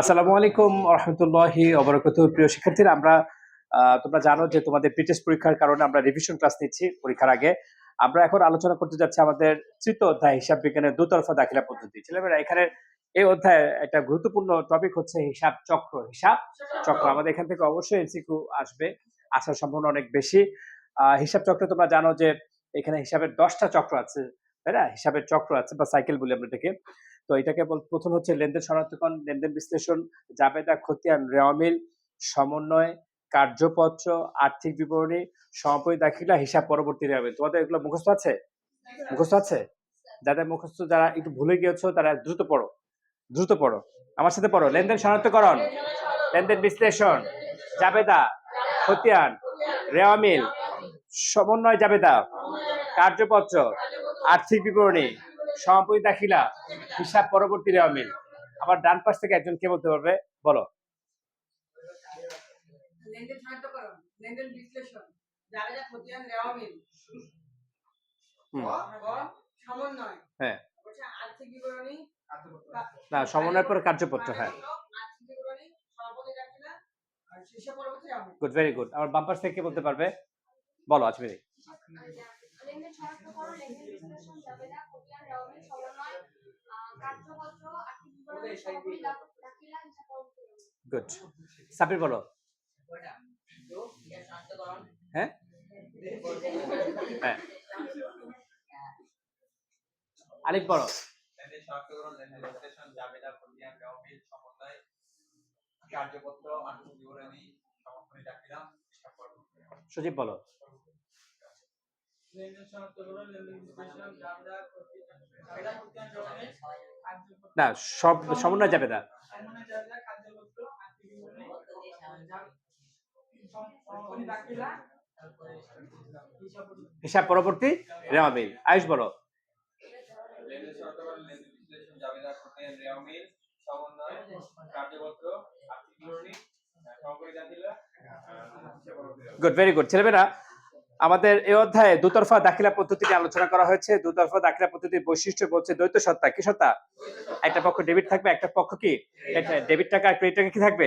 আসসালামু আলাইকুম রহমতুল্লাহি অবরকত প্রিয় শিক্ষার্থীরা, আমরা তোমরা জানো যে তোমাদের প্রিটেস্ট পরীক্ষার কারণে আমরা রিভিশন ক্লাস নিচ্ছি পরীক্ষার আগে। আমরা এখন আলোচনা করতে যাচ্ছি আমাদের তৃতীয় অধ্যায়, হিসাব বিজ্ঞানের দুতরফা দাখিলা পদ্ধতি। ছেলেমেয়েরা, এখানে এই অধ্যায়ে একটা গুরুত্বপূর্ণ টপিক হচ্ছে হিসাব চক্র। হিসাব চক্র আমাদের এখান থেকে অবশ্যই এমসিকিউ আসবে, আসার সম্ভাবনা অনেক বেশি। হিসাব চক্র তোমরা জানো যে এখানে হিসাবের দশটা চক্র আছে। তাই না? হিসাবের চক্র আছে বা সাইকেল বলি আমরা এটাকে। তো এটাকে প্রথম হচ্ছে লেনদেন শনাক্তকরণ, লেনদেন বিশ্লেষণ, জাবেদা, খতিয়ান রেওয়ামিল সমন্বয়, কার্যপত্র, আর্থিক বিবরণী সমাপনী দাখিলা, হিসাব পরবর্তী রেওয়ামিল তোমাদের এগুলো মুখস্থ আছে? মুখস্থ আছে? যাদের মুখস্থ, যারা একটু ভুলে গিয়েছো, তারা দ্রুত পড়ো। দ্রুত পড়ো। আমার সাথে পড়ো। লেনদেন শনাক্তকরণ, লেনদেন বিশ্লেষণ, জাবেদা, খতিয়ান রেওয়ামিল সমন্বয়, জাবেদা, কার্যপত্র আর্থিক বিবরণী সমাপনী দাখিলা হিসাব পরবর্তী রেওয়ামিল আমার ডান পাশ থেকে একজন কে বলতে পারবে? বলো। সমন্বয়। হ্যাঁ। না পর কার্যপত্র হ্যাঁ। গুড ভেরি গুড আমার বাম থেকে কে বলতে পারবে? বলো আজমিরি লেনদেন শনাক্তকরণ লেনদেন বিশ্লেষণ, জাবেদা, খতিয়ান রেওয়ামিল সমন্বয় কার্যপত্র, আর্থিক বিবরণী সমাপনী দাখিলা গুড সাবির বলো। হ্যাঁ? হ্যাঁ। সমাপনী দাখিলা সজীব, বলো লেনদেন শনাক্তকরণ লেনদেন বিশ্লেষণ জাবেদা খতিয়ান জাবেদা খতিয়ান রেওয়ামিল কার্যপত্র না সব সমন্বয় যাবে না। হিসাব পরবর্তী রেওয়ামিল আয়ুষ বলো। গুড ভেরি গুড ছেলেমেয়েরা আমাদের এই অধ্যায়ে দুতরফা দাখিলা পদ্ধতি নিয়ে আলোচনা করা হয়েছে। দুতরফা দাখিলা পদ্ধতির বৈশিষ্ট্য বলছে দ্বৈত সত্তা। কি সত্তা? একটা পক্ষ ডেবিট থাকবে, একটা পক্ষ কি? ডেবিট টাকা আর ক্রেডিট টাকা কি থাকবে?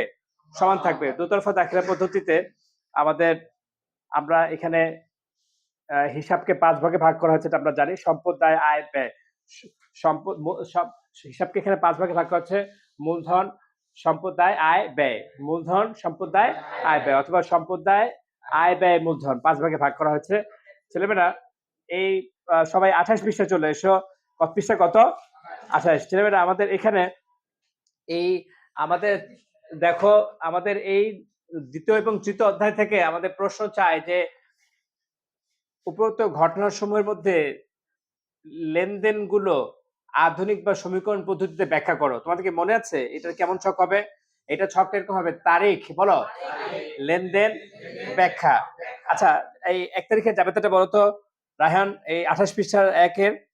সমান থাকবে। দুতরফা দাখিলা পদ্ধতিতে আমাদের আমরা এখানে হিসাবকে পাঁচ ভাগে ভাগ করা হয়েছে আমরা জানি। সম্পদ দায় আয়, ব্যয়। সম্পদ সব হিসাবকে এখানে পাঁচ ভাগে ভাগ করা হচ্ছে। মূলধন সম্পদ দায় আয়, ব্যয়। মূলধন সম্পদ দায় আয়, ব্যয়। অথবা সম্পদ দায় আয় ব্যয় মূলধন পাঁচ ভাগে ভাগ করা হয়েছে ছেলেমেয়েরা, এই সবাই আঠাশ পৃষ্ঠা চলে এসো। কত পৃষ্ঠা, কত? আঠাশ। ছেলেমেয়েরা, আমাদের এখানে এই, আমাদের, দেখো, আমাদের এই দ্বিতীয় এবং তৃতীয় অধ্যায় থেকে আমাদের প্রশ্ন চায় যে, উপরোক্ত ঘটনার সময়ের মধ্যে লেনদেনগুলো আধুনিক বা সমীকরণ পদ্ধতিতে ব্যাখ্যা করো। তোমাদের কি মনে আছে? এটা কেমন ছক হবে? এটা ছকটা এরকম হবে। তারিখ, বলো। লেনদেন ব্যাখ্যা। আচ্ছা এই এক তারিখে জাবেতাটা বলো তো? রায়হান, এই আঠাশ পৃষ্ঠার একের?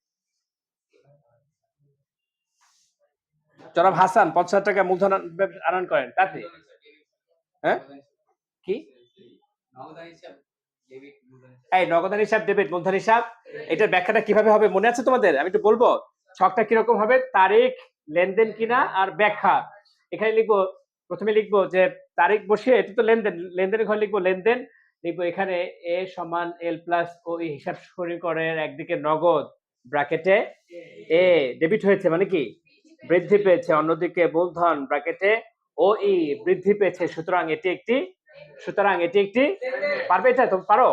জনাব হাসান, পঞ্চাশ টাকা মূলধন আন- আনয়ন করেন। তাতে? হ্যাঁ? কি? এই নগদান হিসাব, ডেবিট, মূলধন হিসাব, এটার ব্যাখ্যাটা কীভাবে হবে মনে আছে তোমাদের? আমি একটু বলব। ছকটা কীরকম হবে? তারিখ, লেনদেন কিনা আর ব্যাখ্যা। এখানে লিখব প্রথমে লিখব যে তারিখ বসিয়ে এটা তো লেনদেন লেনদেনের ঘর লিখব লেনদেন লিখব এখানে এ সমান এল প্লাস ও হিসাব সমীকরণের একদিকে নগদ ব্র্যাকেটে এ ডেবিট হয়েছে মানে কি? বৃদ্ধি পেয়েছে অন্যদিকে মূলধন ব্র্যাকেটে ও ই বৃদ্ধি পেয়েছে সুতরাং এটি একটি সুতরাং এটি একটি পারবে এটা? তুমি পারো?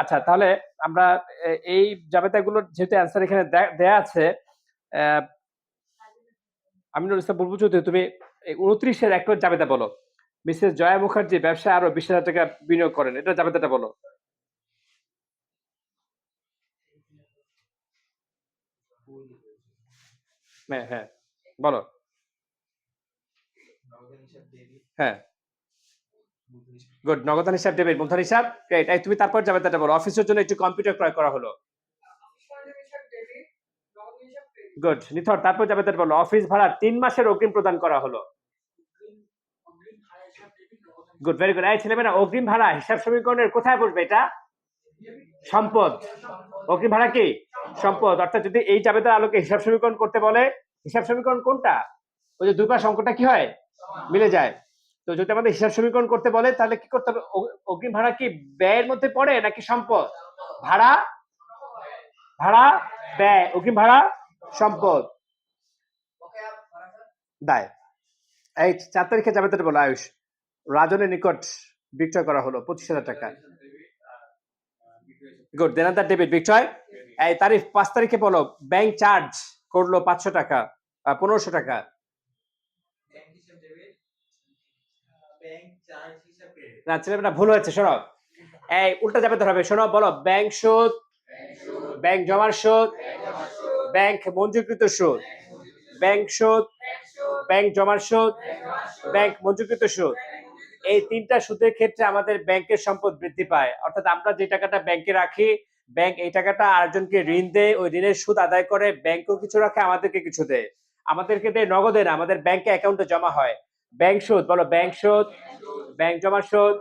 আচ্ছা তাহলে আমরা এই জাবেতাগুলোর যেহেতু অ্যান্সার এখানে দেয়া আছে আহ, আমিনুল ইসলাম চৌধুরী তুমি উনত্রিশের এক জাবেদা বলো। মিসেস জয়া মুখার্জি ব্যবসায় আরও বিশ হাজার টাকা বিনিয়োগ করেন, এটা জাবেদাটা বলো। হ্যাঁ হ্যাঁ বলো। ডেবিট হ্যাঁ। গুড নগদান হিসাব দেবে মূলধন হিসাব. এই তুমি তারপর জাবেদাটা বলো। অফিসের জন্য একটু কম্পিউটার ক্রয় করা হলো। ডেবিট গুড নিথর, তারপর জাবেদাটা বলো। অফিস ভাড়া তিন মাসের অগ্রিম প্রদান করা হলো অগ্রিম ভাড়া হিসাব ডেবিট নগদ গুড ভেরি গুড এই ছেলেমেয়েরা, অগ্রিম ভাড়া, হিসাব সমীকরণের কোথায় বসবে এটা? সম্পদ। অগ্রিম ভাড়া কি? সম্পদ। অর্থাৎ যদি এই জাবেদার আলোকে হিসাব সমীকরণ করতে বলে, হিসাব সমীকরণ কোনটা? ওই যে দুই পাশ অঙ্কটা কি হয়? মিলে যায়। তো যদি আমাদের হিসাব সমীকরণ করতে বলে, তাহলে কি করতে হবে? অগ্রিম ভাড়া কি ব্যয়ের মধ্যে পড়ে নাকি সম্পদ? ভাড়া? ভাড়া? ব্যয়। অগ্রিম ভাড়া? সম্পদ। দায়। এই চার তারিখে যাবে বলো, আয়ুষ। রাজনের নিকট বিক্রয় করা হলো, পঁচিশ হাজার টাকা। গুড দেনাদার ডেবিট বিক্রয়। এই তারিখ পাঁচ তারিখে বলো ব্যাংক চার্জ করল পাঁচশো টাকা পনেরোশো টাকা। না, ছেলেমেয়েরা, ভুল হয়েছে, শোনো। এই, উল্টা যাবে হবে শোনো, বলো ব্যাংক সুদ ব্যাংক জমার সুদ ব্যাংক মঞ্জুরকৃত সুদ ব্যাংক সুদ ব্যাংক জমার সুদ ব্যাংক মঞ্জুরকৃত সুদ। এই তিনটা সুদের ক্ষেত্রে আমাদের ব্যাংকের সম্পদ বৃদ্ধি পায়। অর্থাৎ আমরা যে টাকাটা ব্যাংকে রাখি, ব্যাংক এই টাকাটা আরেকজনকে ঋণ দেয়, ওই ঋণের সুদ আদায় করে ব্যাংকও কিছু রাখে, আমাদেরকে কিছু দেয়। আমাদেরকে দেয় নগদে না, আমাদের ব্যাংকে অ্যাকাউন্টে জমা হয়। ব্যাংক সুদ, বলো ব্যাংক সুদ, ব্যাংক জমা সুদ,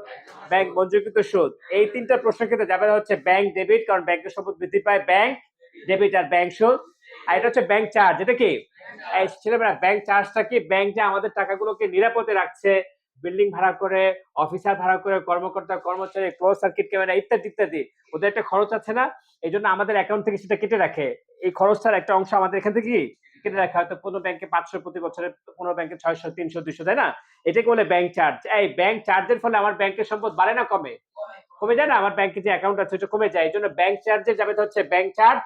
ব্যাংক মঞ্জুরকৃত সুদ, এই তিনটা প্রশ্নের ক্ষেত্রে যাবে হচ্ছে ব্যাংক ডেবিট, কারণ ব্যাংকের সম্পদ বৃদ্ধি পায় ব্যাংক ডেবিট আর ব্যাংক সুদ। আর এটা হচ্ছে ব্যাংক চার্জ, এটা কি? ছেলেমেয়েরা, ব্যাংক চার্জটা কি? ব্যাংক যে আমাদের টাকাগুলোকে নিরাপদে রাখছে বিল্ডিং ভাড়া করে অফিসার ভাড়া করে, কর্মকর্তা, কর্মচারী ক্লোজ সার্কিট ক্যামেরা ইত্যাদি ইত্যাদি। ওদের একটা খরচ আছে না? এই জন্য আমাদের অ্যাকাউন্ট থেকে সেটা কেটে রাখে। এই খরচটার একটা অংশ আমাদের এখান থেকে কেটে রাখা। হয়তো কোনো ব্যাংকে পাঁচশো প্রতি বছরে, কোনো ব্যাংকে ছয়শো, তিনশো দুশো তাই না? এটাকে বলে ব্যাংক চার্জ এই ব্যাংক চার্জের ফলে আমার ব্যাংকের সম্পদ বাড়ে না কমে? কমে যায় না? আমার ব্যাংকে যে অ্যাকাউন্ট আছে ওটা কমে যায়। এই জন্য ব্যাংক চার্জে যাবে হচ্ছে ব্যাংক চার্জ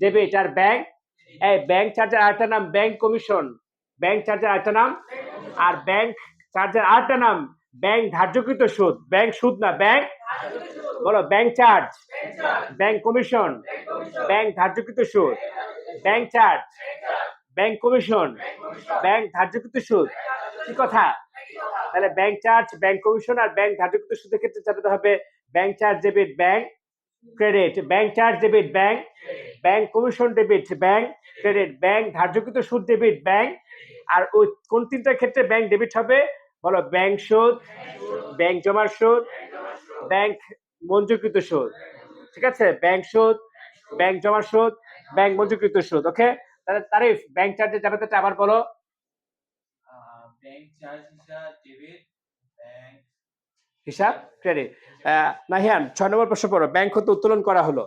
ডেবিট আর ব্যাংক এই ব্যাংক চার্জের আরেকটা নাম ব্যাংক কমিশন ব্যাংক চার্জের আরেকটা নাম আর ব্যাংক চার্জের আরেকটা নাম, ব্যাংক ধার্যকৃত সুদ। ব্যাংক সুদ না, ব্যাংক? বলো, bank charge. Bank commission. Bank ধার্যকৃত সুদ। Bank charge. Bank commission. Bank ধার্যকৃত সুদ। কি কথা? তাহলে ব্যাংক চার্জ, ব্যাংক কমিশন আর ব্যাংক ধার্যকৃত সুদের ক্ষেত্রে যাবে হবে bank charge, debit, bank credit. Bank charge, debit, bank. Bank commission, debit, bank credit. Bank ধার্যকৃত সুদ, ডেবিট, ব্যাংক আর ওই কোন তিনটার ক্ষেত্রে ব্যাংক ডেবিট হবে? বলো ব্যাংক সুদ ব্যাংক জমার সুদ ব্যাংক মঞ্জুরকৃত সুদ ঠিক আছে? ব্যাংক সুদ ব্যাংক জমার সুদ ব্যাংক মঞ্জুরকৃত সুদ ওকে তাহলে তারিফ ব্যাংক চার্জে যাবে তো আবার বলো। ব্যাংক চার্জ হিসাব ডেবিট ব্যাংক হিসাব ক্রেডিট নাহিয়ান ছয় নম্বর প্রশ্ন পড়ো। ব্যাংক হতে উত্তোলন করা হলো।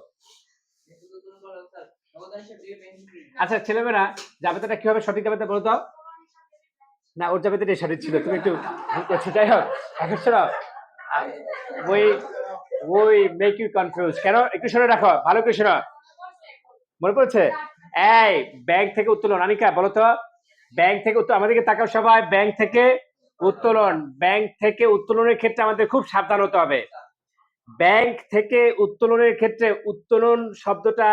আচ্ছা ছেলেমেয়েরা জাবেদাটা কীভাবে সঠিক জাবেদা বলো তো? না, ওর যাবে জাবেদাটাই সঠিক ছিল, তুমি একটু যাই হোক। এখন শোনো ওই ওই মেক ইউ কনফিউজ কেন? একটু শুনে রাখো, ভালো করে শোনো। মনে পড়ছে? এই ব্যাংক থেকে উত্তোলন। আনিকা, বলো তো ব্যাংক থেকে উত্তোলন। আমাদেরকে তাকাও সবাই ব্যাংক থেকে উত্তোলন। ব্যাংক থেকে উত্তোলনের ক্ষেত্রে আমাদের খুব সাবধান হতে হবে। ব্যাংক থেকে উত্তোলনের ক্ষেত্রে উত্তোলন শব্দটা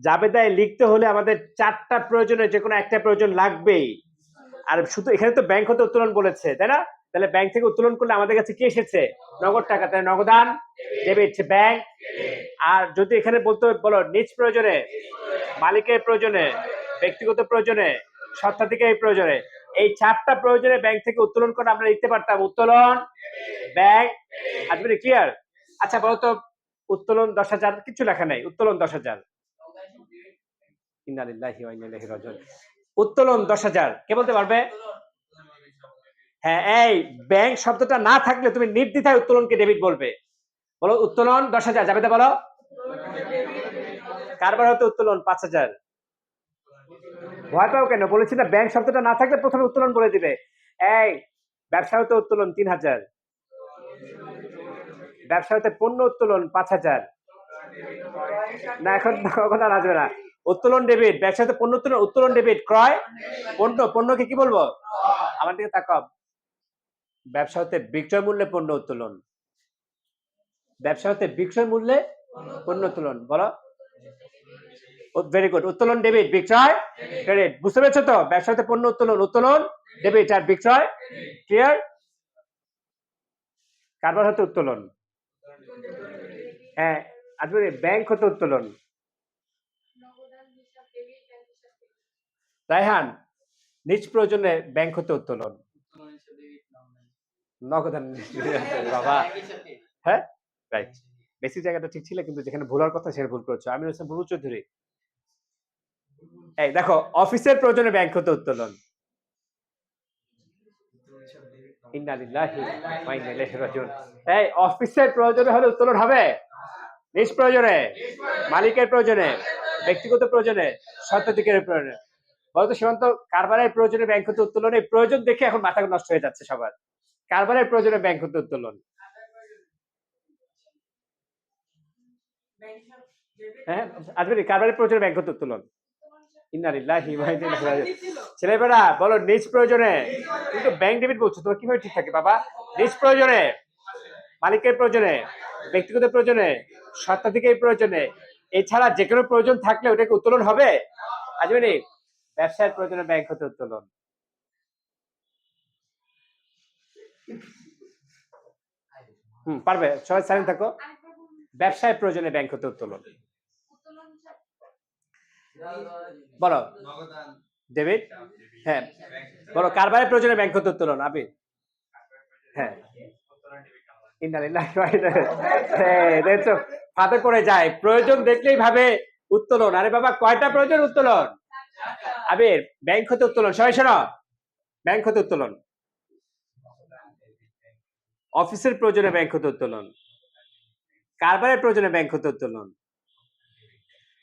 জাবেদায় লিখতে হলে আমাদের চারটা প্রয়োজনের যে কোনো একটা প্রয়োজন লাগবেই। আর শুধু এখানে তো ব্যাংক হতে উত্তোলন বলেছে, তাই না? তাহলে ব্যাংক থেকে উত্তোলন করলে আমাদের কাছে কি এসেছে? নগদ টাকা, তাহলে নগদান ডেবিট ব্যাংক আর যদি এখানে বলতে বলো, নিজ প্রয়োজনে, মালিকের প্রয়োজনে, ব্যক্তিগত প্রয়োজনে স্বত্বাধিকারী প্রয়োজনে, এই চারটা প্রয়োজনে ব্যাংক থেকে উত্তোলন করে আমরা লিখতে পারতাম। উত্তোলন ব্যাংক আজকে ক্লিয়ার আচ্ছা বলতো উত্তোলন দশ হাজার, কিছু লেখা নাই। উত্তোলন দশ হাজার। ইন্নালিল্লাহি ওয়া ইন্না উত্তোলন দশ হাজার। কে বলতে পারবে? হ্যাঁ এই ব্যাংক শব্দটা না থাকলে তুমি নির্দ্বিধায় উত্তোলনকে ডেবিট বলবে। বলো উত্তোলন দশ হাজার, যাবে তো বলো। কারবার হতে উত্তোলন পাঁচ হাজার। ভয় পাও কেন? বলেছি না, ব্যাংক শব্দটা না থাকলে প্রথমে উত্তোলন বলে দিবে। এই, ব্যবসা হতে উত্তোলন তিন হাজার। ব্যবসা হতে পণ্য উত্তোলন পাঁচ হাজার। না, এখন কখন আর আসবে না উত্তোলন ডেবিট ব্যবসা হতে পণ্য উত্তোলন উত্তোলন ডেবিট ক্রয়, পণ্য, পণ্যকে কি বলব? আমার দিকে তাকাও। ব্যবসা হতে বিক্রয় মূল্যে পণ্য উত্তোলন। ব্যবসা হতে বিক্রয় মূল্যে পণ্য উত্তোলন, বলো। ভেরি গুড উত্তোলন ডেবিট বিক্রয় ক্রেডিট বুঝতে পেরেছ তো? ব্যবসা হতে পণ্য উত্তোলন উত্তোলন ডেবিট আর বিক্রয় ক্লিয়ার কারবার হতে উত্তোলন। হ্যাঁ আজকে ব্যাংক হতে উত্তোলন। রায়হান, নিজ প্রয়োজনে ব্যাংক হতে উত্তোলন। নগদান বাবা। হ্যাঁ? রাইট বেসিক জায়গাটা ঠিক ছিল, কিন্তু যেখানে ভুলার কথা সেখানে ভুল করেছ। আমি হচ্ছে ভুল চৌধুরী। এই দেখো, অফিসের প্রয়োজনে ব্যাংক হতে উত্তোলন। এই, অফিসের প্রয়োজনে হলে উত্তোলন হবে। নিজ প্রয়োজনে। মালিকের প্রয়োজনে। ব্যক্তিগত প্রয়োজনে। স্বত্বাধিকারের প্রয়োজনে। বলতো সীমান্ত কারবারের প্রয়োজনে ব্যাংক হতে উত্তোলন, এই প্রয়োজন দেখে এখন মাথা নষ্ট হয়ে যাচ্ছে সবার। কারবারের প্রয়োজনে ব্যাংক হতে উত্তোলন। হ্যাঁ ব্যাংক উত্তোলন। বলো, নিজ প্রয়োজনে। কিন্তু ব্যাংক ডেবিট কীভাবে ঠিক থাকে বাবা? নিজ প্রয়োজনে, মালিকের প্রয়োজনে, ব্যক্তিগত প্রয়োজনে প্রয়োজনে। এছাড়া যে কোনো প্রয়োজন থাকলে ওটাকে উত্তোলন হবে। আজমিনি ব্যবসায়ের প্রয়োজনে ব্যাংক হতে উত্তোলন হুম, পারবে? সবাই সাইলেন্ট থাকো। বলুন প্রয়োজনে ব্যাংক হতে উত্তোলন বলো। ডেবিট হ্যাঁ। বলো, কারবারের প্রয়োজনে ব্যাংক হতে উত্তোলন আবি হ্যাঁ। হাতে পড়ে যায়। প্রয়োজন দেখলেই ভাবে, উত্তোলন। আরে বাবা, কয়টা প্রয়োজন উত্তোলন? আবির ব্যাংক হতে উত্তোলন। সবাই শোনো। ব্যাংক হতে উত্তোলন। অফিসের প্রয়োজনে ব্যাংক হতে উত্তোলন। কারবারের প্রয়োজনে ব্যাংক হতে উত্তোলন।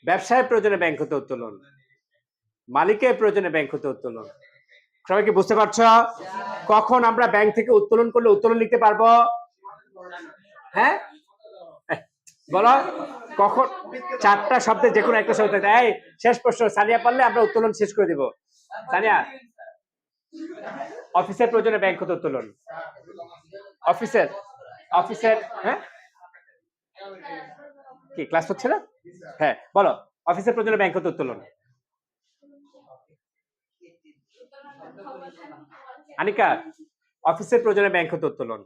ব্যবসায়ের প্রয়োজনে ব্যাংক হতে উত্তোলন। মালিকের প্রয়োজনে ব্যাংক হতে উত্তোলন। সবাই কি বুঝতে পারছ? কখন আমরা ব্যাংক থেকে উত্তোলন করলে উত্তোলন লিখতে পারব? হ্যাঁ? বলো। কখন? চারটা শব্দে যে কোনো একটা শব্দ এই, শেষ প্রশ্ন, সানিয়া পারলে আমরা উত্তোলন শেষ করে দিব। সানিয়া, অফিসের প্রয়োজনে ব্যাংক হতে উত্তোলন। অফিসের অফিসের হ্যাঁ? কি ক্লাস হচ্ছে না? হ্যাঁ বলো, অফিসের প্রয়োজনে ব্যাংক হতে উত্তোলন। আনিকা, অফিসের প্রয়োজনে ব্যাংক হতে উত্তোলন।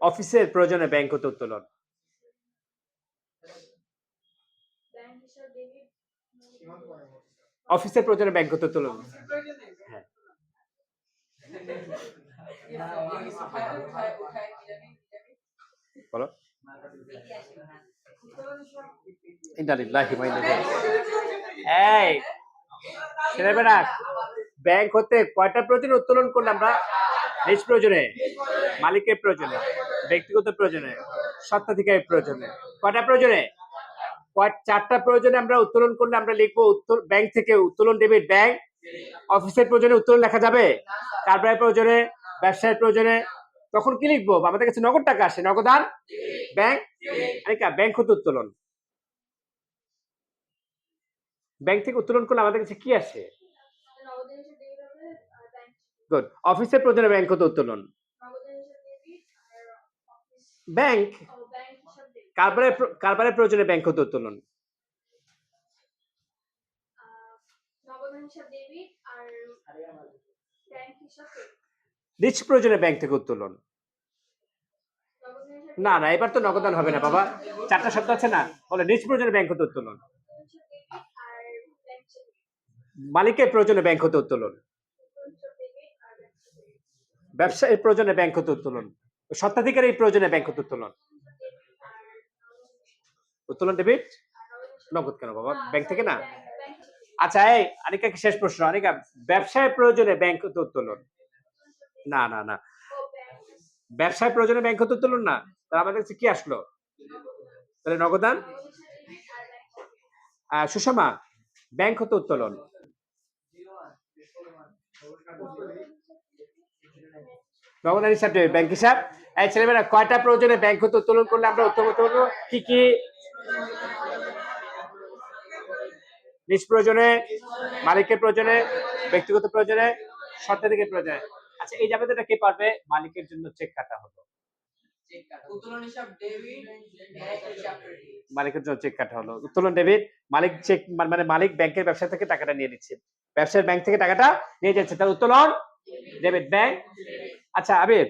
অফিসের প্রয়োজনে ব্যাংক হতে উত্তোলন অফিসের প্রয়োজনে ব্যাংক হতে উত্তোলন হ্যাঁ। বলো। এই ছেলেবেলা ব্যাংক হতে কয়টা প্রয়োজন উত্তোলন করলাম আমরা নিজ প্রয়োজনে, মালিকের প্রয়োজনে, ব্যক্তিগত প্রয়োজনে, স্বত্বাধিকারের প্রয়োজনে। কয়টা প্রয়োজনে? চারটা প্রয়োজনে আমরা উত্তোলন করলে আমরা লিখব ব্যাংক থেকে উত্তোলন ডেবিট ব্যাংক, অফিসের প্রয়োজনে উত্তোলন লেখা যাবে, কারবারের প্রয়োজনে, ব্যবসায়ের প্রয়োজনে। তখন কি লিখব? আমাদের কাছে নগদ টাকা আসে নগদান ব্যাংক? আরেকা ব্যাংক হতে উত্তোলন। ব্যাংক থেকে উত্তোলন করলে আমাদের কাছে কি আসে? গুড অফিসের প্রয়োজনে ব্যাংক হতে উত্তোলন ব্যাংক কারবারের কারবারের প্রয়োজনে ব্যাংক হতে উত্তোলন। নিজ প্রয়োজনে ব্যাংক থেকে উত্তোলন না না, এবার তো নগদান হবে না, বাবা। চারটা শব্দ আছে না? বলে নিজ প্রয়োজনে ব্যাংক হতে উত্তোলন। মালিকের প্রয়োজনে ব্যাংক হতে উত্তোলন হিসাব ডেবিট আর ব্যাংক হিসাব credit। ব্যবসায়ের প্রয়োজনে ব্যাংক হতে উত্তোলন। স্বত্বাধিকারীর প্রয়োজনে ব্যাংক হতে উত্তোলন। উত্তোলন ডেবিট নগদ কেন বাবা? ব্যাংক থেকে না? আচ্ছা এই আনিকা শেষ প্রশ্ন। আনিকা ব্যবসায়ের প্রয়োজনে ব্যাংক হতে উত্তোলন? না না না। ব্যবসায় প্রয়োজনে ব্যাংক হতে উত্তোলন না? তাহলে আমাদের কাছে কি আসলো? তাহলে নগদান সুষমা ব্যাংক হতে উত্তোলন? দেবে ব্যাংক হিসাব। এই ছেলেমেয়েরা কয়টা প্রয়োজনে ব্যাংক হতে উত্তোলন করলে আমরা পারব? কি কি? নিজ প্রয়োজনে মালিকের প্রয়োজনে ব্যক্তিগত প্রয়োজনে স্বত্বাধিকারের প্রয়োজনে। আচ্ছা এই জাবেদাটা কে পারবে? মালিকের জন্য চেক কাটা হলো। মালিকের জন্য চেক কাটা হলো। উত্তোলন ডেবিট মালিক চেক মানে মালিক ব্যাংকের ব্যবসা থেকে টাকাটা নিয়ে নিচ্ছে। ব্যবসার ব্যাংক থেকে টাকাটা নিয়ে যাচ্ছে। তার উত্তোলন ডেবিট ব্যাংক আচ্ছা আবির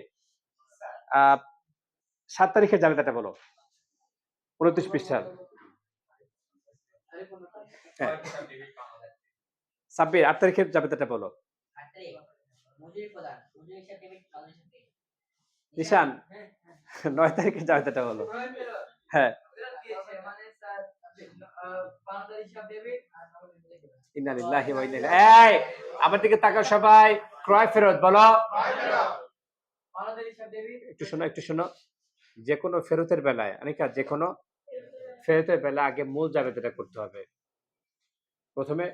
সাত তারিখের জাবেদাটা বলো। উনত্রিশ পৃষ্ঠা হ্যাঁ। সাব্বির, আট তারিখের জাবেদাটা বলো। নিশান, নয় তারিখের জাবেদাটা বলো। হ্যাঁ। আমার দিকে তাকাও সবাই। ক্রয় ফেরত বলো। একটু শোনো একটু শোনো। যে কোনো ফেরতের বেলায় অনেকা যে কোনো ফেরতের বেলা আগে মূল জাবেদাটা করতে হবে। প্রথমে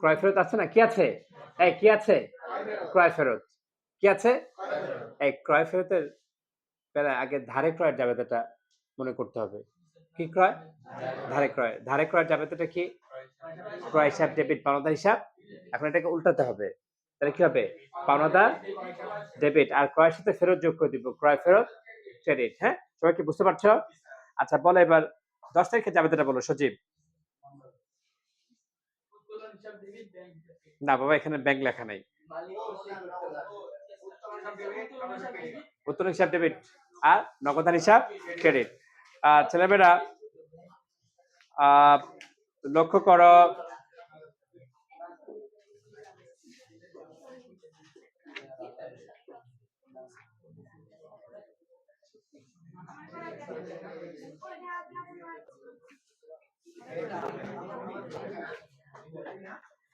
ক্রয় ফেরত আছে না? কি আছে? এই কি আছে? ক্রয় ফেরত। কি আছে? এই ক্রয় ফেরতের বেলায় আগে ধারে ক্রয়ের জাবেদাটা মনে করতে হবে। কি ক্রয়? ধারে ক্রয়। ধারে ক্রয়ের জাবেদাটা কি? ক্রয় হিসাব। ডেবিট পাওনাদার হিসাব। এখন এটাকে উল্টাতে হবে। তাহলে কি হবে? পাওনাদার ডেবিট আর ক্রয়ের সাথে ফেরত যোগ করে দিব। ক্রয়, ফেরত ক্রেডিট হ্যাঁ? সবাই কি বুঝতে পারছ? আচ্ছা বলো এবার। দশ তারিখে যাবে বলো, সজীব। না, বাবা, এখানে ব্যাংক লেখা নাই। উত্তোলন হিসাব ডেবিট আর নগদান হিসাব ক্রেডিট আর ছেলেমেয়েরা লক্ষ্য করো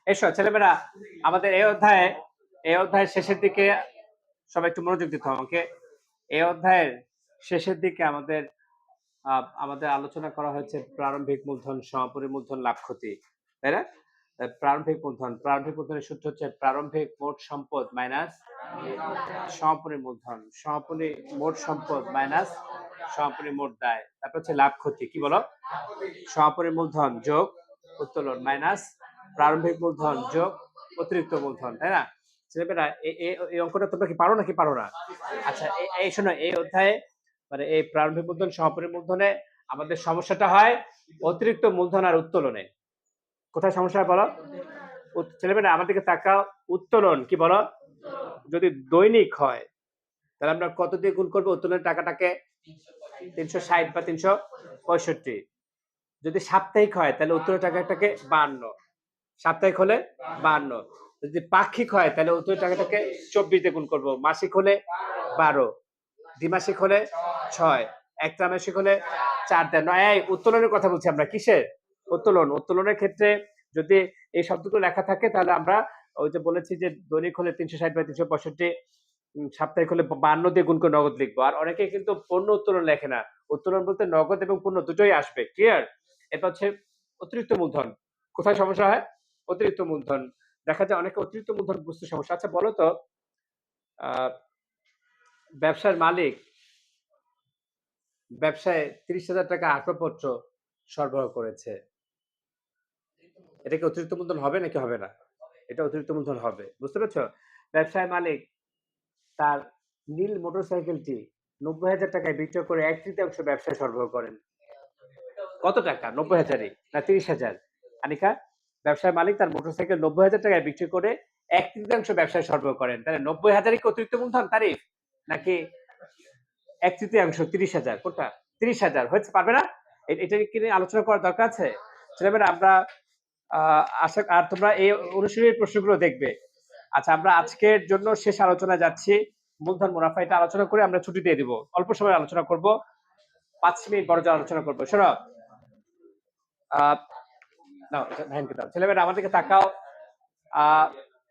এসো, ছেলেমেয়েরা, আমাদের এই অধ্যায়ে, এই অধ্যায়ের শেষের দিকে সবাই একটু মনোযোগ দিতে হবে আমাকে এই অধ্যায়ের শেষের দিকে আমাদের আমাদের আলোচনা করা হয়েছে প্রারম্ভিক মূলধন, সমাপনী মূলধন, লাভ ক্ষতি, তাই না? প্রারম্ভিক মূলধন, প্রারম্ভিক মূলধনের সূত্র হচ্ছে প্রারম্ভিক মোট সম্পদ মাইনাস সমাপনী মূলধন, সমাপনী মোট সম্পদ মাইনাস সমাপনী মোট দায় তারপর হচ্ছে লাভ ক্ষতি, কি বলো? সমাপনী মূলধন যোগ উত্তোলন মাইনাস প্রারম্ভিক মূলধন যোগ অতিরিক্ত মূলধন, তাই না? ছেলেমেয়েরা এই অঙ্কটা তোমরা কি পারো নাকি পারো না? আচ্ছা এই- শোনো, এই অধ্যায়ে মানে এই প্রারম্ভিক মূলধন, সমাপনী মূলধনে আমাদের সমস্যাটা হয় অতিরিক্ত মূলধন আর উত্তোলনে। কোথায় সমস্যা বলো? ছেলেমেয়েরা আমার দিকে তাকাও, উত্তোলন, কি বলো? যদি দৈনিক হয়, তাহলে আমরা কত দিয়ে গুণ করব? উত্তোলনের টাকাটাকে তিনশো ষাট বা তিনশো পঁয়ষট্টি। যদি সাপ্তাহিক হয়, তাহলে উত্তরের টাকাটাকে বান্ন সাপ্তাহিক হলে বান্ন যদি পাক্ষিক হয়, তাহলে উত্তর টাকাটাকে চব্বিশ দিয়ে গুণ করব। মাসিক হলে বারো। দ্বিমাসিক হলে ছয়। এক ত্রামাসিক হলে চার দেয় নয়। উত্তোলনের কথা বলছি আমরা। কিসের? উত্তোলন। উত্তোলনের ক্ষেত্রে যদি এই শব্দগুলো লেখা থাকে, তাহলে আমরা ওই যে বলেছি যে দৈনিক হলে তিনশো ষাট বা তিনশো পঁয়ষট্টি। সাপ্তাহিক হলে বান্ন দিয়ে গুণ করে নগদ লিখব। আর অনেকে কিন্তু পণ্য উত্তোলন লেখে না। উত্তোলন বলতে নগদ এবং পণ্য দুটোই আসবে। ক্লিয়ার এটা হচ্ছে অতিরিক্ত মূলধন। কোথায় সমস্যা হয়? অতিরিক্ত মূলধন। দেখা যায় অনেকে অতিরিক্ত মূলধন বুঝতে সমস্যা আচ্ছা বলো তো ব্যবসার মালিক ব্যবসায় তিরিশ হাজার টাকা আসবাবপত্র সরবরাহ করেছে। এটা কি অতিরিক্ত মূলধন হবে নাকি হবে না? এটা অতিরিক্ত মূলধন হবে। বুঝতে পারছ? ব্যবসায় মালিক তার নীল মোটরসাইকেলটি নব্বই হাজার টাকায় বিক্রয় করে এক তৃতীয়াংশ ব্যবসায় সরবরাহ করেন। কত টাকা? নব্বই হাজারই? না, তিরিশ হাজার? আনিকা ব্যবসায় মালিক তার মোটরসাইকেল নব্বই হাজার টাকায় বিক্রি করে এক তৃতীয়াংশ ব্যবসায় সরবরাহ করেন। তাহলে নব্বই হাজারই কি অতিরিক্ত মূলধন? তারিফ? নাকি এক তৃতীয়াংশ? তিরিশ হাজার? কোনটা? তিরিশ হাজার। হয়েছে, পারবে না? এটা কি নিয়ে আলোচনা করার দরকার আছে? ছেলেমেয়েরা, আমরা আশা, আর তোমরা এই অনুশীলনের প্রশ্নগুলো দেখবে। আচ্ছা আমরা আজকের জন্য শেষ আলোচনা যাচ্ছি। মূলধন মুনাফা, এটা আলোচনা করে আমরা ছুটি দিয়ে দিব। অল্প সময় আলোচনা করব। পাঁচ মিনিট বড় আলোচনা করব। এটা ছেলেমেয়েরা আমাদেরকে তাকাও।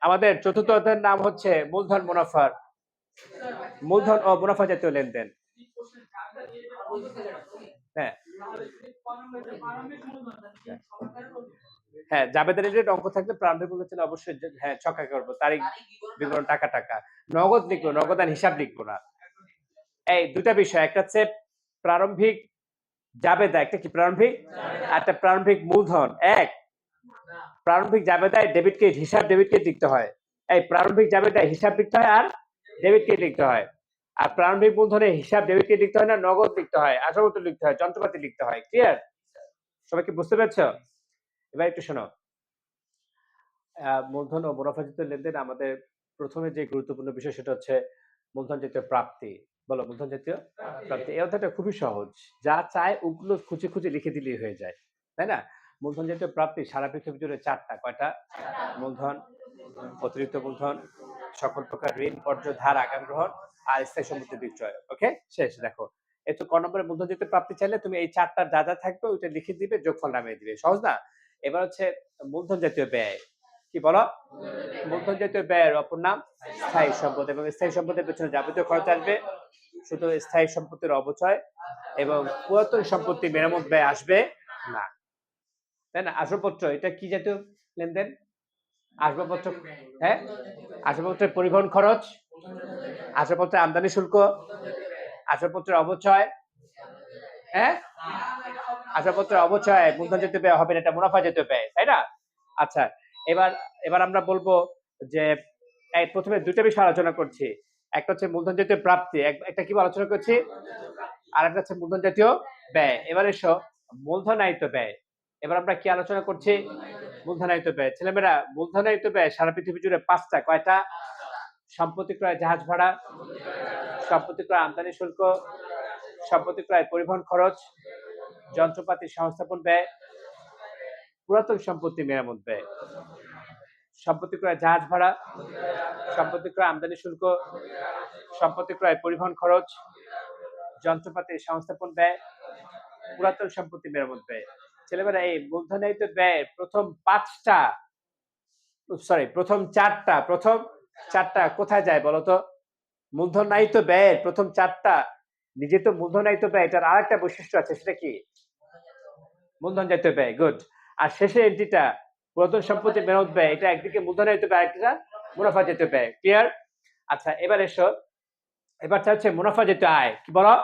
আমাদের চতুর্থ অধ্যায়ের নাম হচ্ছে মূলধন মুনাফার, মূলধন ও মুনাফা জাতীয় লেনদেন। হ্যাঁ। হ্যাঁ জাবেদের রিলেটেড অঙ্ক থাকলে প্রারম্ভিক মূল্য ছিল অবশ্যই হ্যাঁ ছক্কা করব তারিখ বিবরণ টাকা টাকা। নগদ লিখব নগদান হিসাব লিখব না। এই দুটা বিষয় একটা হচ্ছে প্রারম্ভিক জাবেদা একটা কি প্রারম্ভিক? একটা প্রারম্ভিক মূলধন। এক প্রারম্ভিক জাবেদায় ডেবিট ক্রেডিট হিসাব ডেবিট ক্রেডিট লিখতে হয়। এই প্রারম্ভিক জাবেদায় হিসাব লিখতে হয় আর ডেবিট ক্রেডিট লিখতে হয়। আর প্রারম্ভিক মূলধনে হিসাব ডেবিট ক্রেডিট লিখতে হয় না নগদ লিখতে হয় আসলপত্র লিখতে হয় যন্ত্রপাতি লিখতে হয়। ক্লিয়ার সবাই কি বুঝতে পারছ? এবার একটু শোনো। মূলধন ও মুনাফা জাতীয় লেনদেন আমাদের প্রথমে যে গুরুত্বপূর্ণ বিষয় সেটা হচ্ছে মূলধন জাতীয় প্রাপ্তি। বলো, মূলধন জাতীয় প্রাপ্তি। এই অধ্যায়টা খুবই সহজ। যা চায় ওগুলো খুঁজে খুঁজে লিখে দিলেই হয়ে যায়। তাই না? মূলধন জাতীয় প্রাপ্তি সারা পৃথিবী জুড়ে চারটা। কয়টা? মূলধন, অতিরিক্ত মূলধন, সকল প্রকার ঋণ কর্য ধার, আগাম গ্রহণ আর স্থায়ী সম্পত্তি বিক্রয়। ওকে? শেষ। দেখো। এই তো ক নম্বরে মূলধন জাতীয় প্রাপ্তি চাইলে তুমি এই চারটা যা যা থাকবে ওইটা লিখে দিবে, যোগফল নামিয়ে দিবে। সহজ না? এবার হচ্ছে মূলধন জাতীয় ব্যয়। কি বলো? মূলধন জাতীয় ব্যয়ের অপর নাম স্থায়ী সম্পদ এবং স্থায়ী সম্পদের পেছনে যাবতীয় খরচ আসবে। শুধু স্থায়ী সম্পত্তির অবচয় এবং পুরাতন সম্পত্তি মেরামত ব্যয় আসবে না। তাই না? আসবাবপত্র, এটা কি জাতীয় লেনদেন? আসবাবপত্র হ্যাঁ? আসবাবপত্রের পরিবহন খরচ, আসবাবপত্রের আমদানি শুল্ক, আসবাবপত্রের অবচয় হ্যাঁ? আসবাবপত্রের অবচয় মূলধন জাতীয় ব্যয় হবে এটা মুনাফা যেতে ব্যয় তাই না? আচ্ছা এবার এবার আমরা বলব যে প্রথমে দুটো বিষয় আলোচনা করছি। একটা হচ্ছে মূলধন জাতীয় প্রাপ্তি একটা কি আলোচনা করছি? আর একটা হচ্ছে মূলধন জাতীয় ব্যয়। এবার এসো, মূলধনায়িত ব্যয়। এবার আমরা কি আলোচনা করছি? মূলধনায়িত ব্যয়। ছেলেমেয়েরা, মূলধনায়িত ব্যয় সারা পৃথিবী জুড়ে পাঁচটা, কয়টা? সম্পত্তি ক্রয়, জাহাজ ভাড়া, সম্পত্তি ক্রয়, আমদানি শুল্ক, সম্পত্তি ক্রয়, পরিবহন খরচ যন্ত্রপাতি সংস্থাপন ব্যয়, পুরাতন সম্পত্তি মেরামত ব্যয়, সম্পত্তি ক্রয় জাহাজ ভাড়া, সম্পত্তি ক্রয় আমদানি শুল্ক, সম্পত্তি ক্রয় পরিবহন খরচ, যন্ত্রপাতি সংস্থাপন ব্যয়, পুরাতন সম্পত্তি মেরামত ব্যয়। ছেলেমেয়েরা, এই মূলধনায়িত ব্যয় প্রথম পাঁচটা সরি প্রথম চারটা প্রথম চারটা কোথায় যায় বলতো মূলধনায়িত ব্যয়ের প্রথম চারটা নিজে তো মূলধন মূলধনায়িত ব্যয়, এটার আর একটা বৈশিষ্ট্য আছে, সেটা কি? মূলধন জাতীয় ব্যয় গুড আর শেষে এন্ট্রিটা পুরাতন সম্পত্তি মেরামত ব্যয়, এটা একদিকে মূলধন মূলধনায়িত ব্যয় আরেকটা মুনাফা জাতীয় ব্যয় ক্লিয়ার আচ্ছা এবার এসো, এবারটা হচ্ছে মুনাফা জাতীয় আয়, কি বলো?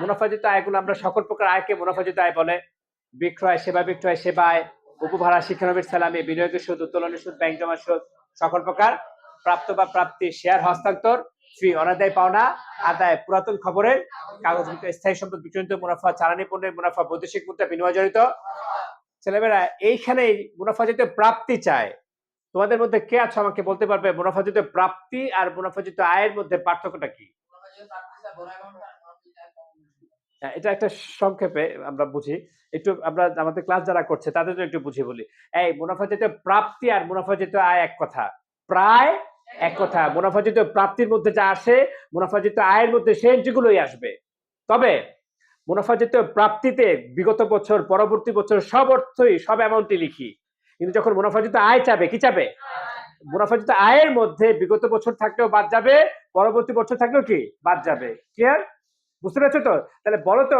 মুনাফা জাতীয় আয়গুলো আমরা সকল প্রকার আয়কে মুনাফা জাতীয় আয় বলে। বিক্রয়, সেবা, বিক্রয় সেবায় উপভাড়া শিক্ষানবির সালামি, বিনিয়োগের সুদ, উত্তোলনের সুদ ব্যাংক জমা সুদ, সকল প্রকার প্রাপ্ত বা প্রাপ্তি শেয়ার হস্তান্তর ফি অনাদায় পাওনা আদায় পুরাতন খবরের কাগজ স্থায়ী সম্পদ বিচলিত মুনাফা চালানি পণ্যের মুনাফা বৈদেশিক মুদ্রা বিনিময় জড়িত ছেলেমেয়েরা এইখানে মুনাফা জাতীয় প্রাপ্তি চায়। তোমাদের মধ্যে কে আছো আমাকে বলতে পারবে? মুনাফা জাতীয় প্রাপ্তি আর মুনাফা জাতীয় আয়ের মধ্যে পার্থক্যটা কি? হ্যাঁ, এটা একটা সংক্ষেপে আমরা বুঝি। একটু আমরা আমাদের ক্লাস যারা করছে তাদের জন্য একটু বুঝি বলি। এই মুনাফা জাতীয় প্রাপ্তি আর মুনাফা জাতীয় আয় এক কথা। প্রায় এক কথা মুনাফা জাতীয় প্রাপ্তির মধ্যে যা আসে মুনাফা জাতীয় আয়ের মধ্যে সেই এন্ট্রিগুলোই আসবে। তবে মুনাফা জাতীয় প্রাপ্তিতে বিগত বছর, পরবর্তী বছর সব অর্থই, সব অ্যামাউন্টই লিখি। কিন্তু যখন মুনাফা জাতীয় আয় চাবে, কি চাবে? মুনাফা জাতীয় আয়ের মধ্যে বিগত বছর থাকলেও বাদ যাবে, পরবর্তী বছর থাকলেও কি? বাদ যাবে। ক্লিয়ার বুঝতে পেরেছ তো? তাহলে বলো তো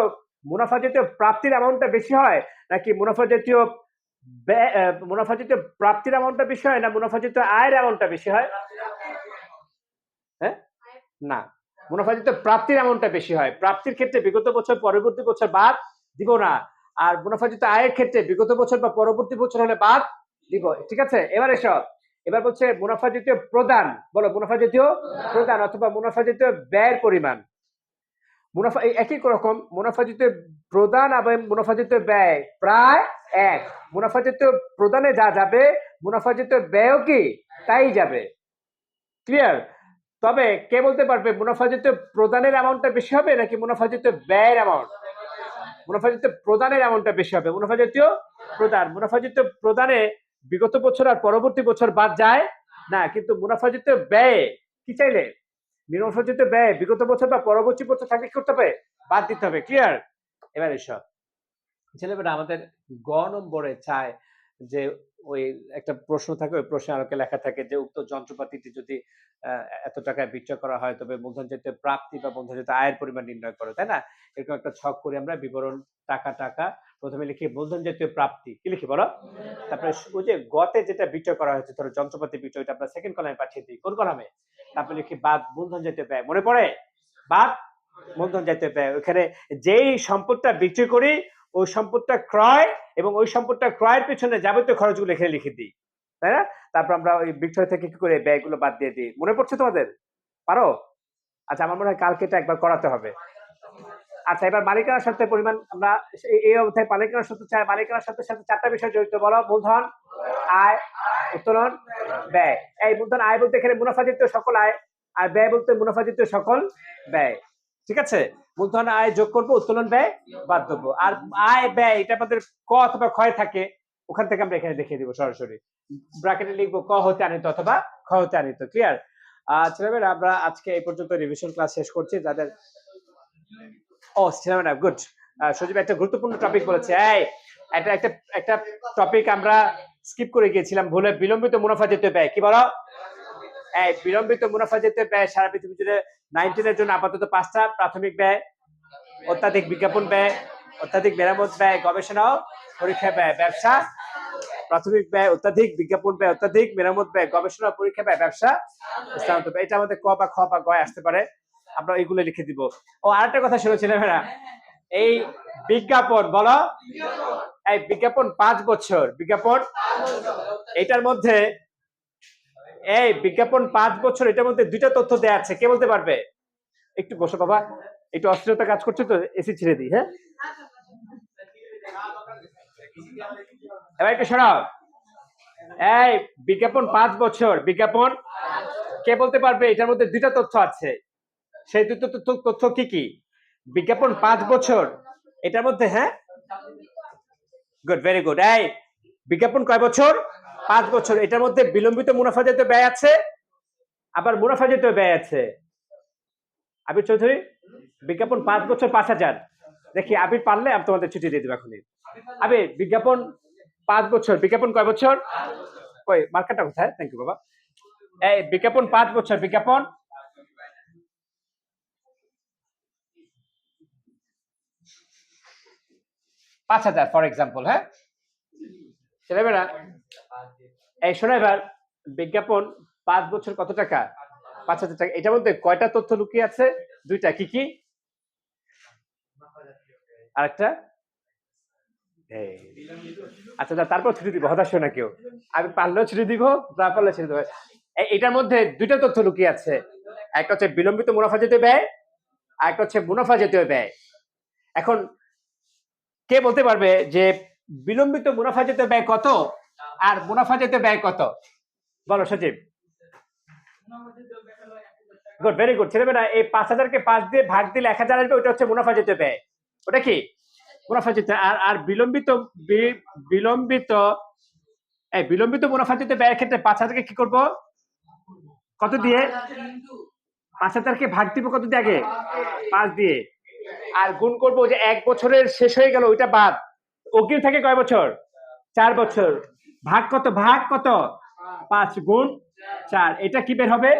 মুনাফা জাতীয় প্রাপ্তির অ্যামাউন্টটা বেশি হয়, নাকি মুনাফা জাতীয় মুনাফা প্রাপ্তির অ্যামাউন্টটা বেশি হয়, না মুনাফা জাতীয় আয়ের অ্যামাউন্টটা বেশি হ্যাঁ? না। মুনাফা জাতীয় প্রাপ্তির অ্যামাউন্টটা বেশি হয়। প্রাপ্তির ক্ষেত্রে বিগত বছর, পরবর্তী বছর বাদ দিব না। আর মুনাফা জাতীয় আয়ের ক্ষেত্রে বিগত বছর বা পরবর্তী বছর হলে বাদ দিব। ঠিক আছে? এবার এসো। এবার বলছে মুনাফা জাতীয় প্রদান। বলো, মুনাফা জাতীয় প্রদান অথবা মুনাফা জাতীয় ব্যয়ের পরিমাণ। মুনাফা একই রকম, মুনাফা জাতীয় প্রদান এবং মুনাফা জাতীয় ব্যয় প্রায় এক। মুনাফা জাতীয় প্রদানে যা যাবে, মুনাফা জাতীয় ব্যয়ও কি? তাই যাবে। ক্লিয়ার তবে কে বলতে পারবে? মুনাফা জাতীয় প্রদানের অ্যামাউন্টটা বেশি হবে নাকি মুনাফা জাতীয় ব্যয়ের অ্যামাউন্ট মুনাফা জাতীয় প্রদানের অ্যামাউন্টটা বেশি হবে। মুনাফা জাতীয় প্রদান। মুনাফা জাতীয় প্রদানে বিগত বছর আর পরবর্তী বছর বাদ যায় না, কিন্তু মুনাফা জাতীয় ব্যয়ে কি চাইলে? মুনাফা জাতীয় ব্যয় বিগত বছর বা পরবর্তী বছর থাকলে করতে হবে? বাদ দিতে হবে। ক্লিয়ার এবার এসব ছেলেমেয়েরা, আমাদের গ নম্বরে চায় যে ওই একটা প্রশ্ন থাকে, ওই প্রশ্নে আলোকে লেখা থাকে যে, উক্ত যন্ত্রপাতিটি যদি এত টাকায় বিক্রয় করা হয়, তবে মূলধন জাতীয় প্রাপ্তি বা মূলধন জাতীয় আয়ের পরিমাণ নির্ণয় করো, তাই না? এরকম একটা ছক করে আমরা বিবরণ, টাকা টাকা প্রথমে লিখি মূলধন জাতীয় প্রাপ্তি। কি লিখি বলো? তারপরে ওই যে গতে যেটা বিক্রয় করা হয়েছে, ধরো যন্ত্রপাতি বিক্রয়, ওইটা আমরা সেকেন্ড কলামে পাঠিয়ে দিই। কোন কলামে তারপরে লিখি বাদ মূলধন জাতীয় ব্যয়। মনে পড়ে? বাদ মূলধন জাতীয় ব্যয়। ওখানে যেই সম্পদটা বিক্রি করি ওই সম্পদটা ক্রয় এবং ওই সম্পদটা ক্রয়ের পেছনে যাবতীয় খরচগুলো এখানে লিখে দিই, তাই না? তারপর আমরা ওই বিক্রয় থেকে কি করে ব্যয়গুলো বাদ দিয়ে দিই, মনে পড়ছে তোমাদের? পারো? আচ্ছা আমার মনে হয় কালকে এটা একবার করাতে হবে। আচ্ছা এবার মালিকানার সাথে পরিমাণ আমরা এই- অবস্থায় মালিকানার সাথে চাই মালিকানার সাথে সাথে চারটা বিষয় জড়িত, বলো? মূলধন, আয়, উত্তোলন, ব্যয়। এই মূলধন, আয় বলতে এখানে মুনাফা জাতীয় সকল, আয়, আর ব্যয় বলতে মুনাফা জাতীয় সকল, ব্যয়। ঠিক আছে? মূলধন আয় যোগ করব, উত্তোলন ব্যয় বাদ দেবো আর আয়, ব্যয়, এটা আমাদের ক অথবা ক্ষয় থাকে, ওখান থেকে আমরা এখানে দেখিয়ে দিব সরাসরি। ব্র্যাকেটে লিখব ক হতে আনিত অথবা খ হতে আনিত ক্লিয়ার ছেলেমেয়েরা আমরা আজকে এই পর্যন্ত রিভিশন ক্লাস শেষ করছি, যাদের ও ছিলাম না গুড সজীব, একটা গুরুত্বপূর্ণ টপিক বলেছে। এই, একটা একটা একটা টপিক আমরা স্কিপ করে গিয়েছিলাম, ভুলে বিলম্বিত মুনাফা যেতে ব্যয়, কি বলো? এই, বিলম্বিত মুনাফা যেতে ব্যয় সারা পৃথিবী জুড়ে নাইনটিনের জন্য আপাতত পাঁচটা প্রাথমিক ব্যয়, অত্যাধিক বিজ্ঞাপন ব্যয়, অত্যাধিক মেরামত ব্যয়, গবেষণা পরীক্ষা ব্যয়, ব্যবসা, প্রাথমিক ব্যয়, অত্যাধিক বিজ্ঞাপন ব্যয়, অত্যাধিক মেরামত ব্যয়, গবেষণা পরীক্ষা ব্যয়, ব্যবসা, স্থানান্তর ব্যয়। এটা আমাদের ক বা খ বা গয় আসতে পারে। আমরা এইগুলো লিখে দিব। ও, আরেকটা কথা শুনেছিলাম না এই বিজ্ঞাপন, বলো। এই বিজ্ঞাপন পাঁচ বছর। বিজ্ঞাপন এটার মধ্যে এই বিজ্ঞাপন পাঁচ বছর, এটার মধ্যে দুইটা তথ্য দেয়া আছে। কে বলতে পারবে? একটু বসো বাবা, একটু অস্থিরতা কাজ করছে তো, এসি ছেড়ে দিই হ্যাঁ? এবার একটু শোনাও। এই বিজ্ঞাপন পাঁচ বছর, বিজ্ঞাপন কে বলতে পারবে? এটার মধ্যে দুইটা তথ্য আছে। সেই দুটো তথ্য কি কি? বিজ্ঞাপন পাঁচ বছর, এটার মধ্যে হ্যাঁ? গুড ভেরি গুড এই বিজ্ঞাপন কয় বছর? পাঁচ বছর। এটার মধ্যে বিলম্বিত মুনাফা জাতীয় ব্যয় আছে, আবার মুনাফা জাতীয় ব্যয় আছে। আবির চৌধুরী, বিজ্ঞাপন পাঁচ বছর পাঁচ হাজার। দেখি, আবির পারলে আমি তোমাদের ছুটি দিয়ে দেবো এখনই। আবির, বিজ্ঞাপন পাঁচ বছর। বিজ্ঞাপন কয় বছর? ওই মার্কারটা কোথায়? থ্যাংক ইউ বাবা। এই, বিজ্ঞাপন পাঁচ বছর। বিজ্ঞাপন? পাঁচ হাজার ফর এক্সাম্পল হ্যাঁ? ছেলেমেয়েরা এই শোনো এবার, বিজ্ঞাপন পাঁচ বছর কত টাকা? পাঁচ হাজার টাকা। এটার মধ্যে কয়টা তথ্য লুকিয়ে আছে? দুইটা, কি কি? আরেকটা? আচ্ছা তারপর ছুটি দিব, হতাশ না কেউ। আমি পারলেও ছুটি দিব, না পারলে ছেড়ে দেবো। এটার মধ্যে দুইটা তথ্য লুকিয়ে আছে। একটা হচ্ছে বিলম্বিত মুনাফা জাতীয় ব্যয় আর একটা হচ্ছে মুনাফা জাতীয় ব্যয়। এখন, কে বলতে পারবে যে বিলম্বিত মুনাফা যেতে ব্যয় কত? আর মুনাফা যেতে ব্যয় কত? বলো সচিব গুড ভেরি গুড ছেলেমেয়েরা, এই পাঁচ হাজারকে পাঁচ দিয়ে ভাগ দিলে এক হাজার আসবে ওটা হচ্ছে মুনাফা জাতীয় ব্যয়। ওটা কি? মুনাফা জাতীয় আর আর বিলম্বিত বিলম্বিত, এই বিলম্বিত মুনাফা যেতে ব্যয়ের ক্ষেত্রে পাঁচ হাজারকে কি করব? কত দিয়ে? পাঁচ হাজারকে ভাগ দিব কত দিয়ে আগে? পাঁচ দিয়ে। আর গুণ করব যে এক বছরের শেষ হয়ে গেল, ওইটা বাদ। অগ্রিম থাকে কয় বছর? চার বছর। ভাগ কত? ভাগ কত? পাঁচ গুণ চার। এটা কি বের হবে?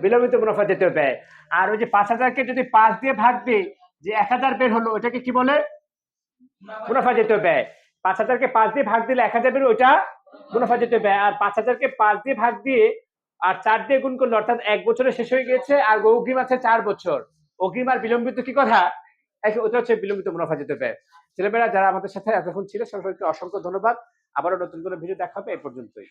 বিলম্বিত মুনাফা যেতে ব্যয়। আর ওই যে পাঁচ হাজারকে যদি পাঁচ দিয়ে ভাগ দিই, যে এক হাজার বের হলো ওটাকে কি বলে? মুনাফা যেতে ব্যয়। পাঁচ হাজারকে পাঁচ দিয়ে ভাগ দিলে এক হাজার বের ওইটা মুনাফা যেতে ব্যয়। আর পাঁচ হাজারকে পাঁচ দিয়ে ভাগ দিয়ে আর চার দিয়ে গুণ করল, অর্থাৎ এক বছরে শেষ হয়ে গিয়েছে, আর অগ্রিম আছে চার বছর। অগ্রিম আর বিলম্বিত কি কথা? ওটা হচ্ছে বিলম্বিত মুনাফা যেতে পারে। ছেলেমেয়েরা যারা আমাদের সাথে এতক্ষণ ছিল, সকলকে অসংখ্য ধন্যবাদ। আবারও নতুন কোনো ভিডিও দেখা হবে এই পর্যন্তই।